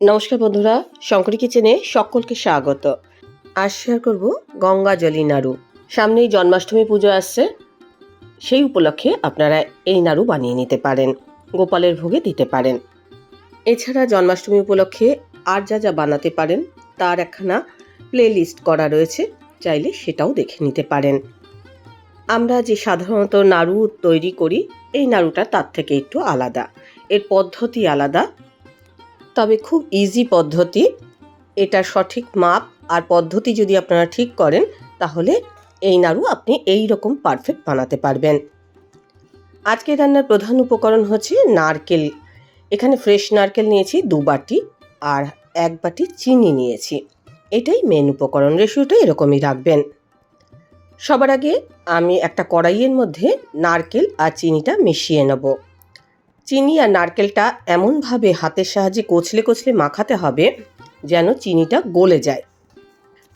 নমস্কার বন্ধুরা, শঙ্করী কিচেনে সকলকে স্বাগত। আজ শেয়ার করব গঙ্গা জলি নাড়ু। সামনেই জন্মাষ্টমী পুজো আসছে। সেই উপলক্ষে আপনারা এই নাড়ু বানিয়ে নিতে পারেন, গোপালের ভোগে দিতে পারেন। এছাড়া জন্মাষ্টমী উপলক্ষে আর যা যা বানাতে পারেন, তার একখানা প্লে লিস্ট করা রয়েছে, চাইলে সেটাও দেখে নিতে পারেন। আমরা যে সাধারণত নাড়ু তৈরি করি, এই নাড়ুটা তার থেকে একটু আলাদা। এর পদ্ধতি আলাদা তবে খুব ইজি পদ্ধতি। এটা সঠিক মাপ আর পদ্ধতি যদি আপনারা ঠিক করেন, তাহলে এই নাড়ু আপনি এই রকম পারফেক্ট বানাতে পারবেন। আজকে রান্নার প্রধান উপকরণ হচ্ছে নারকেল। এখানে ফ্রেশ নারকেল নিয়েছি দু বাটি আর এক বাটি চিনি নিয়েছি। এটাই মেন উপকরণ। রেশিওটা এরকমই রাখবেন। সবার আগে আমি একটা কড়াইয়ের মধ্যে নারকেল আর চিনিটা মিশিয়ে নেব। চিনি আর নারকেলটা এমনভাবে হাতের সাহায্যে কচলে কচলে মাখাতে হবে যেন চিনিটা গলে যায়।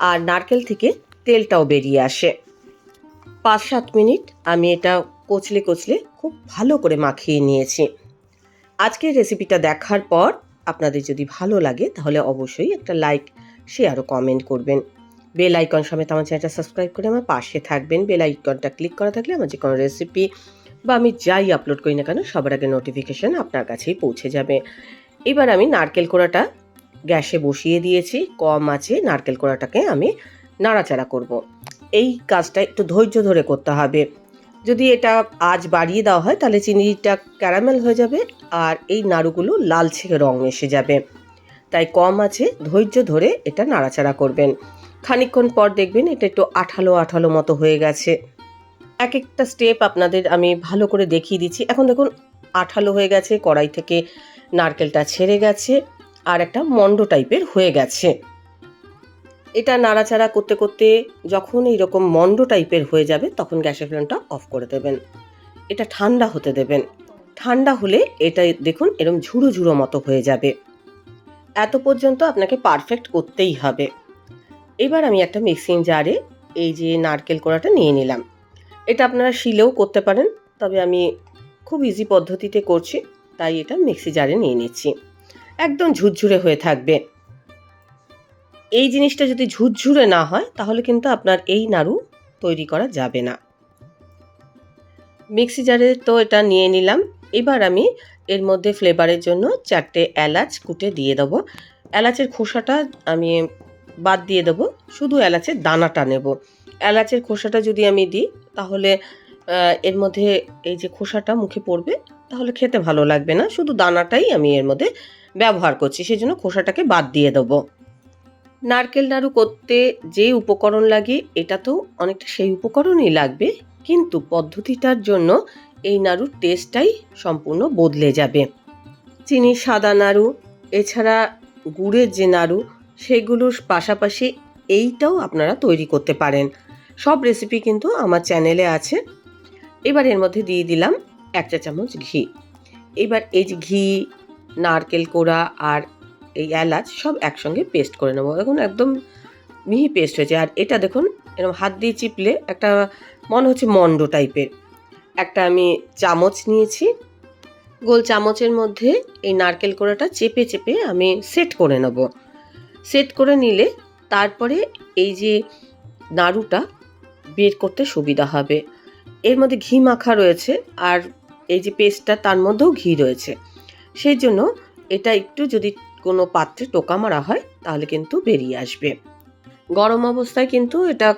আর নারকেল থেকে তেলটাও বেরিয়ে আসে। পাঁচ সাত মিনিট আমি এটা কচলে কচলে খুব ভালো করে মাখিয়ে নিয়েছি। আজকের রেসিপিটা দেখার পর আপনাদের যদি ভালো লাগে তাহলে অবশ্যই একটা লাইক, শেয়ার ও কমেন্ট করবেন। বেল আইকন সমেত আমার চ্যানেলটা সাবস্ক্রাইব করে আমার পাশে থাকবেন। বেল আইকনটা ক্লিক করা থাকলে আমার যে কোনো রেসিপি বা আমি যাই আপলোড করি না কেন, সবার আগে নোটিফিকেশান আপনার কাছেই পৌঁছে যাবে। এবার আমি নারকেল কোড়াটা গ্যাসে বসিয়ে দিয়েছি, কম আছে, নারকেল কোড়াটাকে আমি নাড়াচাড়া করব। এই কাজটা একটু ধৈর্য ধরে করতে হবে। যদি এটা আজ বাড়িয়ে দেওয়া হয়, তাহলে চিনিটা ক্যারামেল হয়ে যাবে আর এই নাড়ুগুলো লালচে রং এসে যাবে। তাই কম আছে, ধৈর্য ধরে এটা নাড়াচাড়া করবেন। খানিকক্ষণ পর দেখবেন এটা একটু আঠালো আঠালো মতো হয়ে গেছে। এক একটা স্টেপ আপনাদের আমি ভালো করে দেখিয়ে দিচ্ছি। এখন দেখুন, আঠালো হয়ে গেছে, কড়াই থেকে নারকেলটা ছেড়ে গেছে, আর একটা মন্ড টাইপের হয়ে গেছে। এটা নাড়াচাড়া করতে করতে যখন এইরকম মন্ড টাইপের হয়ে যাবে, তখন গ্যাসের ফ্লেমটা অফ করে দেবেন। এটা ঠান্ডা হতে দেবেন। ঠান্ডা হলে এটা দেখুন এরকম ঝুড়ো ঝুড়ো মতো হয়ে যাবে। এত পর্যন্ত আপনাকে পারফেক্ট করতেই হবে। এবার আমি একটা মিক্সিং জারে এই যে নারকেল কোড়াটা নিয়ে নিলাম। এটা আপনারা শিলেও করতে পারেন, তবে আমি খুব ইজি পদ্ধতিতে করছি, তাই এটা মিক্সি জারে নিয়ে নিচ্ছি। একদম ঝুরঝুরে হয়ে থাকবে। এই জিনিসটা যদি ঝুরঝুরে না হয়, তাহলে কিন্তু আপনার এই নাড়ু তৈরি করা যাবে না। মিক্সি জারে তো এটা নিয়ে নিলাম। এবার আমি এর মধ্যে ফ্লেভারের জন্য চারটে এলাচ কুটে দিয়ে দেবো। এলাচের খোসাটা আমি বাদ দিয়ে দেবো। শুধু এলাচের দানাটা নেব। এলাচের খোসাটা যদি আমি দিই, তাহলে এর মধ্যে এই যে খোসাটা মুখে পড়বে, তাহলে খেতে ভালো লাগবে না। শুধু দানাটাই আমি এর মধ্যে ব্যবহার করছি সেই জন্য খোসাটাকে বাদ দিয়ে দেবো। নারকেল নাড়ু করতে যে উপকরণ লাগে, এটা তো অনেকটা সেই উপকরণই লাগবে, কিন্তু পদ্ধতিটার জন্য এই নাড়ুর টেস্টটাই সম্পূর্ণ বদলে যাবে। চিনি সাদা নাড়ু, এছাড়া গুড়ের যে নাড়ু, সেগুলোর পাশাপাশি এইটাও আপনারা তৈরি করতে পারেন। সব রেসিপি কিন্তু আমার চ্যানেলে আছে। এবার এর মধ্যে দিয়ে দিলাম এক চা চামচ ঘি। এবার এই যে ঘি, নারকেল কোড়া আর এই এলাচ সব একসঙ্গে পেস্ট করে নেব। এখন একদম মিহি পেস্ট হয়েছে। আর এটা দেখুন এরকম হাত দিয়ে চিপলে একটা, মনে হচ্ছে মন্ড টাইপের একটা আমি চামচ নিয়েছি। গোল চামচের মধ্যে এই নারকেল কোড়াটা চেপে চেপে আমি সেট করে নেব। সেট করে নিলে তারপরে এই যে নাড়ুটা বের করতে সুবিধা হবে। এর মধ্যে ঘি মাখা রয়েছে আর এই যে পেস্টটা তার মধ্যেও ঘি রয়েছে। সেই জন্য এটা একটু যদি কোনো পাত্রে টোকা মারা হয়, তাহলে কিন্তু বেরিয়ে আসবে। গরম অবস্থায় কিন্তু এটা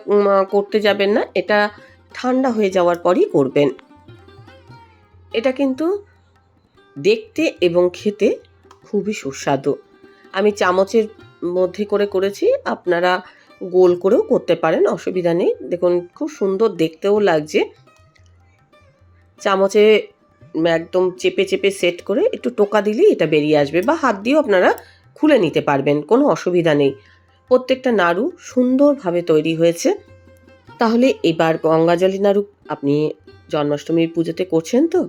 করতে যাবেন না। এটা ঠান্ডা হয়ে যাওয়ার পরই করবেন। এটা কিন্তু দেখতে এবং খেতে খুবই সুস্বাদু। আমি চামচের মধ্যে করে করেছি। আপনারা গোল করেও করতে পারেন, অসুবিধা নেই। দেখুন, খুব সুন্দর দেখতেও লাগছে। চামচে একদম চেপে চেপে সেট করে একটু টোকা দিলেই এটা বেরিয়ে আসবে বা হাত দিয়েও আপনারা খুলে নিতে পারবেন, কোনো অসুবিধা নেই। প্রত্যেকটা নাড়ু সুন্দরভাবে তৈরি হয়েছে। তাহলে এবার গঙ্গাজলি নাড়ু, আপনি জন্মাষ্টমীর পুজোতে করছেন তো?